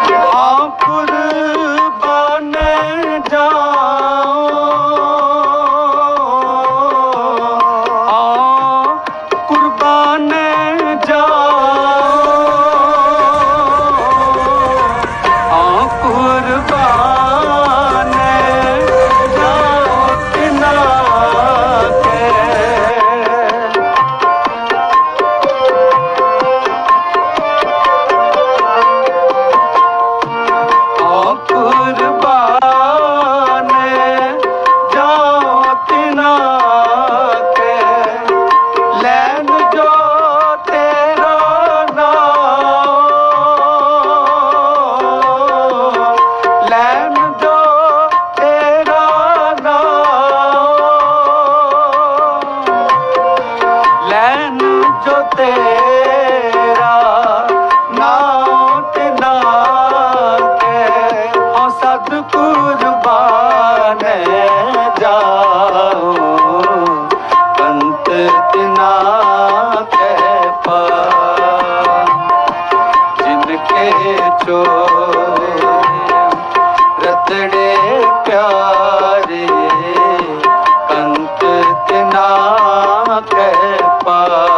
ਆ ਡੋਲੇ ਰਤੜੇ ਪਿਆਰੇ ਕਹਿ ਪਾ